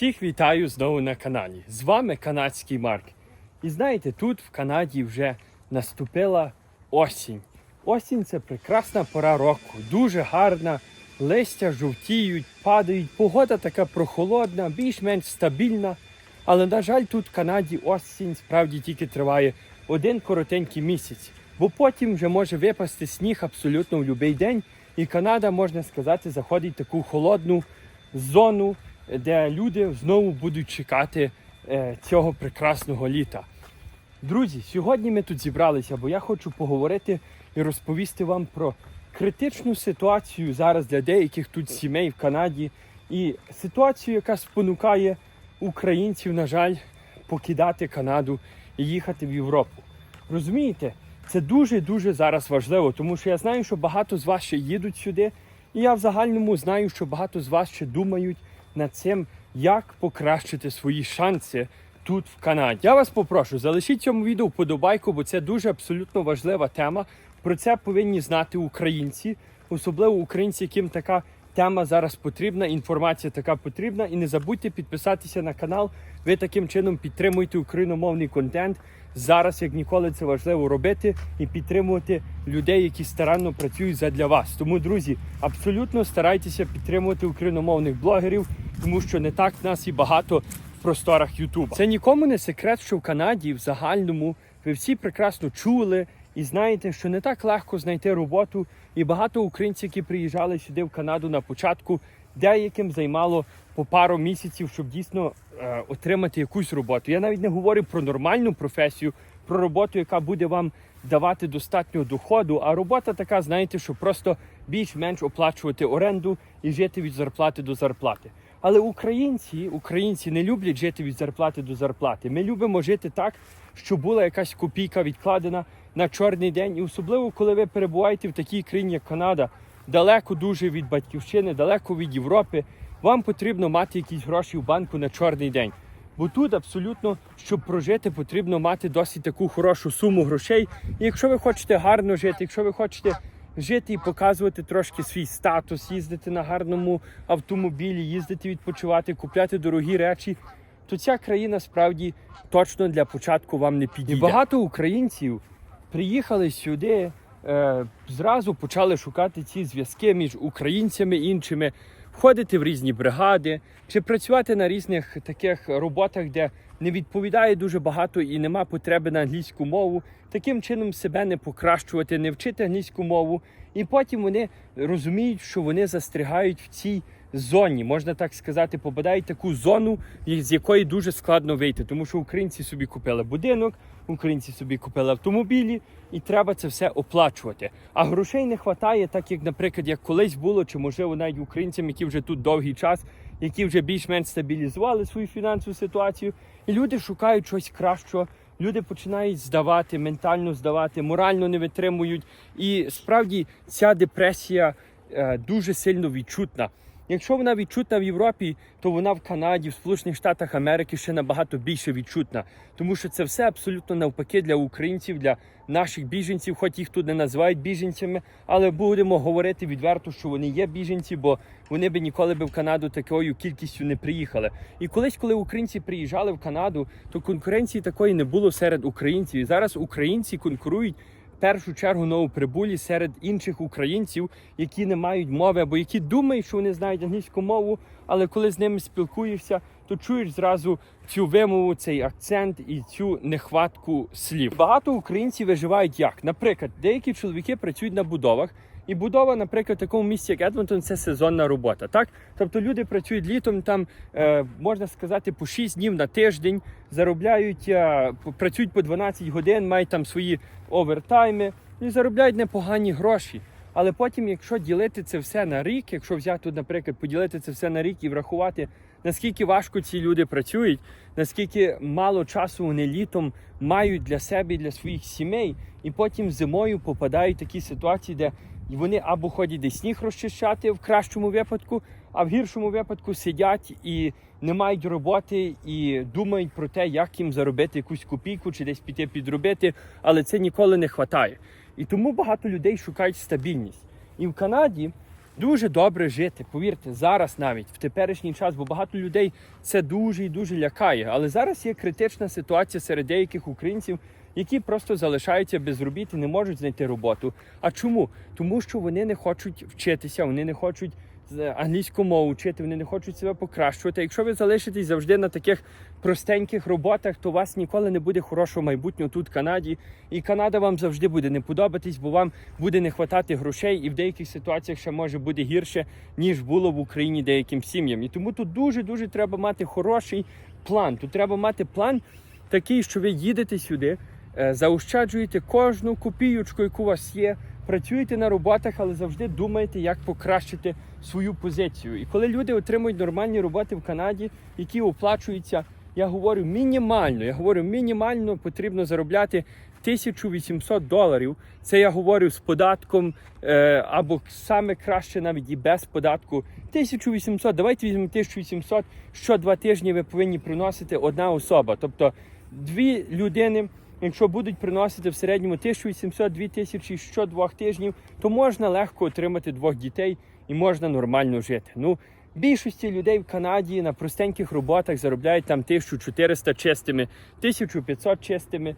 Всіх вітаю знову на каналі. З вами канадський Марк. І знаєте, тут в Канаді вже наступила осінь. Осінь це прекрасна пора року, дуже гарна. Листя жовтіють, падають. Погода така прохолодна, більш-менш стабільна. Але, на жаль, тут в Канаді осінь справді тільки триває один коротенький місяць, бо потім вже може випасти сніг абсолютно в будь-який день. І Канада, можна сказати, заходить в таку холодну зону, де люди знову будуть чекати е, цього прекрасного літа. Друзі, сьогодні ми тут зібралися, бо я хочу поговорити і розповісти вам про критичну ситуацію зараз для деяких тут сімей в Канаді, і ситуацію, яка спонукає українців, на жаль, покидати Канаду і їхати в Європу. Розумієте, це дуже-дуже зараз важливо, тому що я знаю, що багато з вас ще їдуть сюди, і я в загальному знаю, що багато з вас ще думають над цим, як покращити свої шанси тут в Канаді. Я вас попрошу, залишіть цьому відео вподобайку, бо це дуже абсолютно важлива тема. Про це повинні знати українці, особливо українці, яким така тема зараз потрібна, інформація така потрібна. І не забудьте підписатися на канал. Ви таким чином підтримуєте україномовний контент. Зараз, як ніколи, це важливо робити і підтримувати людей, які старанно працюють задля вас. Тому, друзі, абсолютно старайтеся підтримувати україномовних блогерів, тому що не так нас і багато в просторах Ютуба. Це нікому не секрет, що в Канаді в загальному ви всі прекрасно чули і знаєте, що не так легко знайти роботу. І багато українців, які приїжджали сюди в Канаду на початку, деяким займало по пару місяців, щоб дійсно е, отримати якусь роботу. Я навіть не говорю про нормальну професію, про роботу, яка буде вам давати достатньо доходу. А робота така, знаєте, що просто більш-менш оплачувати оренду і жити від зарплати до зарплати. Але українці, українці не люблять жити від зарплати до зарплати. Ми любимо жити так, щоб була якась копійка відкладена на чорний день, і особливо коли ви перебуваєте в такій країні, як Канада, далеко дуже від батьківщини, далеко від Європи. Вам потрібно мати якісь гроші в банку на чорний день. Бо тут абсолютно, щоб прожити, потрібно мати досить таку хорошу суму грошей. І якщо ви хочете гарно жити, якщо ви хочете жити і показувати трошки свій статус, їздити на гарному автомобілі, їздити відпочивати, купляти дорогі речі, то ця країна справді точно для початку вам не підійде. І багато українців приїхали сюди, е, зразу почали шукати ці зв'язки між українцями іншими, входити в різні бригади чи працювати на різних таких роботах, де не відповідає дуже багато і нема потреби на англійську мову. Таким чином себе не покращувати, не вчити англійську мову. І потім вони розуміють, що вони застрягають в цій зоні, можна так сказати, попадають в таку зону, з якої дуже складно вийти, тому що українці собі купили будинок, українці собі купили автомобілі, і треба це все оплачувати. А грошей не вистачає, так як, наприклад, як колись було, чи можливо навіть українцям, які вже тут довгий час, які вже більш-менш стабілізували свою фінансову ситуацію, і люди шукають щось кращого. Люди починають здавати, ментально здавати, морально не витримують. І справді ця депресія е, дуже сильно відчутна. Якщо вона відчутна в Європі, то вона в Канаді, в Сполучених Штатах Америки ще набагато більше відчутна, тому що це все абсолютно навпаки для українців, для наших біженців, хоч їх тут не називають біженцями, але будемо говорити відверто, що вони є біженці, бо вони би ніколи би в Канаду такою кількістю не приїхали. І колись, коли українці приїжджали в Канаду, то конкуренції такої не було серед українців. І зараз українці конкурують першу чергу новоприбулі серед інших українців, які не мають мови або які думають, що вони знають англійську мову, але коли з ними спілкуєшся, то чуєш зразу цю вимову, цей акцент і цю нехватку слів. Багато українців виживають як. Наприклад, деякі чоловіки працюють на будовах. І будова, наприклад, в такому місці, як Едмонтон, це сезонна робота. Так, тобто люди працюють літом, там е, можна сказати, по 6 днів на тиждень, заробляють, е, працюють по 12 годин, мають там свої овертайми і заробляють непогані гроші. Але потім, якщо ділити це все на рік, якщо взяти, наприклад, поділити це все на рік і врахувати, наскільки важко ці люди працюють, наскільки мало часу вони літом мають для себе і для своїх сімей, і потім зимою попадають в такі ситуації, де вони або ходять десь сніг розчищати в кращому випадку, а в гіршому випадку сидять і не мають роботи і думають про те, як їм заробити якусь копійку чи десь піти підробити, але це ніколи не вистачає. І тому багато людей шукають стабільність. І в Канаді дуже добре жити. Повірте, зараз навіть в теперішній час, бо багато людей це дуже і дуже лякає. Але зараз є критична ситуація серед деяких українців, які просто залишаються без робіт і не можуть знайти роботу. А чому? Тому що вони не хочуть вчитися, вони не хочуть з- англійську мову вчити, вони не хочуть себе покращувати. Якщо ви залишитесь завжди на таких простеньких роботах, то у вас ніколи не буде хорошого майбутнього тут, в Канаді. І Канада вам завжди буде не подобатись, бо вам буде не хватати грошей, і в деяких ситуаціях ще може бути гірше, ніж було в Україні деяким сім'ям. І тому тут дуже дуже треба мати хороший план. Тут треба мати план такий, що ви їдете сюди, е, заощаджуєте кожну копійочку, яку у вас є. Працюєте на роботах, але завжди думаєте, як покращити свою позицію. І коли люди отримують нормальні роботи в Канаді, які оплачуються, я говорю мінімально. Я говорю, мінімально потрібно заробляти 1800 доларів. Це я говорю з податком е, або саме краще навіть і без податку. 1800, давайте візьмемо 1800, що два тижні ви повинні приносити одна особа. Тобто дві людини, якщо будуть приносити в середньому 1800-2000 що двох тижнів, то можна легко отримати двох дітей і можна нормально жити. Ну, більшості людей в Канаді на простеньких роботах заробляють там 1400 чистими, 1500 чистими.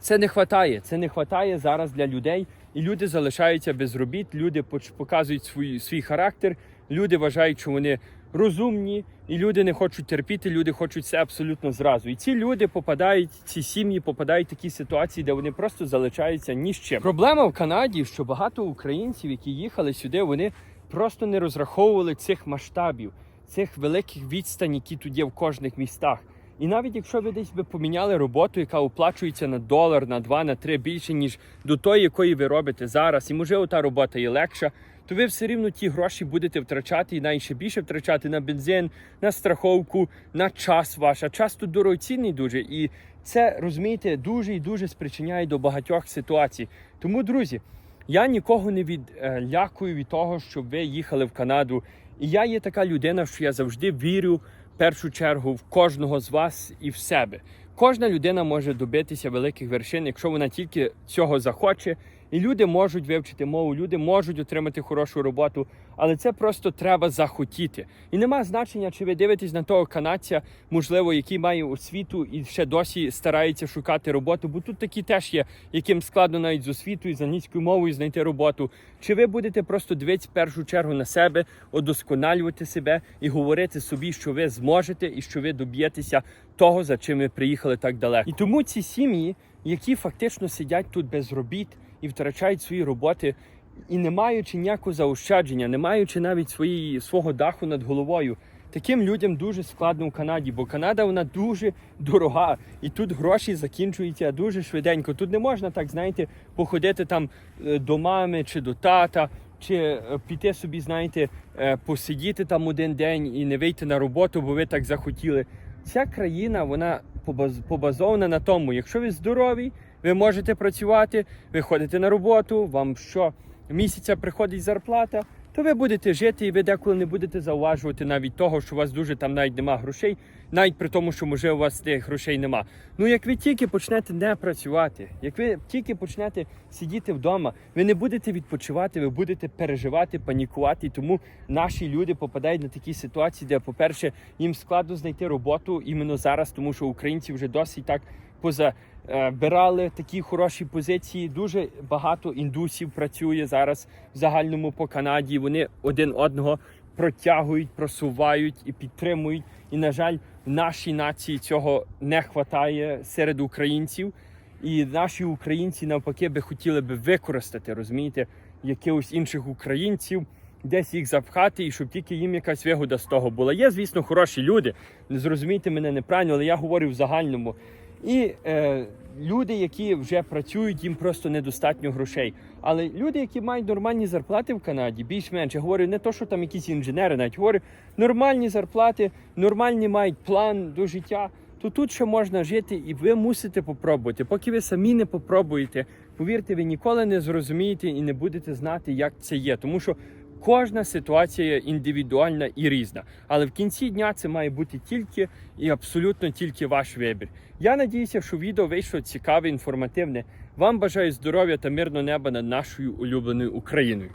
Це не хватає. Це не хватає зараз для людей, і люди залишаються без робіт. Люди показують свій, свій характер. Люди вважають, що вони розумні, і люди не хочуть терпіти. Люди хочуть все абсолютно зразу. І ці люди попадають, ці сім'ї попадають в такі ситуації, де вони просто залишаються ні з чим. Проблема в Канаді, що багато українців, які їхали сюди, вони просто не розраховували цих масштабів, цих великих відстань, які тут є в кожних містах. І навіть якщо ви десь би поміняли роботу, яка оплачується на долар, на два, на три більше, ніж до тої, якої ви робите зараз, і можливо та робота є легша, то ви все рівно ті гроші будете втрачати і ще більше втрачати на бензин, на страховку, на час ваш. А час тут дорогоцінний дуже. І це розумієте дуже і дуже спричиняє до багатьох ситуацій. Тому, друзі, я нікого не відлякую від того, щоб ви їхали в Канаду. І я є така людина, що я завжди вірю в першу чергу в кожного з вас і в себе. Кожна людина може добитися великих вершин, якщо вона тільки цього захоче. І люди можуть вивчити мову, люди можуть отримати хорошу роботу, але це просто треба захотіти. І нема значення, чи ви дивитесь на того канадця, можливо, який має освіту і ще досі старається шукати роботу, бо тут такі теж є, яким складно навіть з освітою, з англійською мовою знайти роботу. Чи ви будете просто дивитися першу чергу на себе, удосконалювати себе і говорити собі, що ви зможете і що ви доб'єтеся того, за чим ви приїхали так далеко. І тому ці сім'ї, які фактично сидять тут без робіт і втрачають свої роботи, і не маючи ніякого заощадження, не маючи навіть своєї свого даху над головою. Таким людям дуже складно в Канаді, бо Канада вона дуже дорога, і тут гроші закінчуються дуже швиденько. Тут не можна так, знаєте, походити там е, до мами чи до тата, чи е, піти собі, знаєте, е, посидіти там один день і не вийти на роботу, бо ви так захотіли. Ця країна вона побаз- побазована на тому, якщо ви здорові, ви можете працювати, ви ходите на роботу, вам що місяця приходить зарплата, то ви будете жити і ви деколи не будете зауважувати навіть того, що у вас дуже там навіть нема грошей, навіть при тому, що може у вас тих грошей нема. Ну як ви тільки почнете не працювати, як ви тільки почнете сидіти вдома, ви не будете відпочивати, ви будете переживати, панікувати. Тому наші люди попадають на такі ситуації, де, по-перше, їм складно знайти роботу іменно зараз, тому що українці вже досить так позабирали такі хороші позиції. Дуже багато індусів працює зараз в загальному по Канаді. Вони один одного протягують, просувають і підтримують. І, на жаль, в нашій нації цього не вистачає серед українців. І наші українці навпаки би хотіли би використати, розумієте, якихось інших українців, десь їх запхати, і щоб тільки їм якась вигода з того була. Є, звісно, хороші люди. Не зрозумійте мене неправильно, але я говорю в загальному. І е, люди, які вже працюють, їм просто недостатньо грошей. Але люди, які мають нормальні зарплати в Канаді, більш-менш я говорю не то, що там якісь інженери, навіть говорю нормальні зарплати, нормальні мають план до життя. То тут ще можна жити, і ви мусите попробувати. Поки ви самі не попробуєте, повірте, ви ніколи не зрозумієте і не будете знати, як це є. Тому що кожна ситуація індивідуальна і різна. Але в кінці дня це має бути тільки і абсолютно тільки ваш вибір. Я надіюся, що відео вийшло цікаве, інформативне. Вам бажаю здоров'я та мирного неба над нашою улюбленою Україною.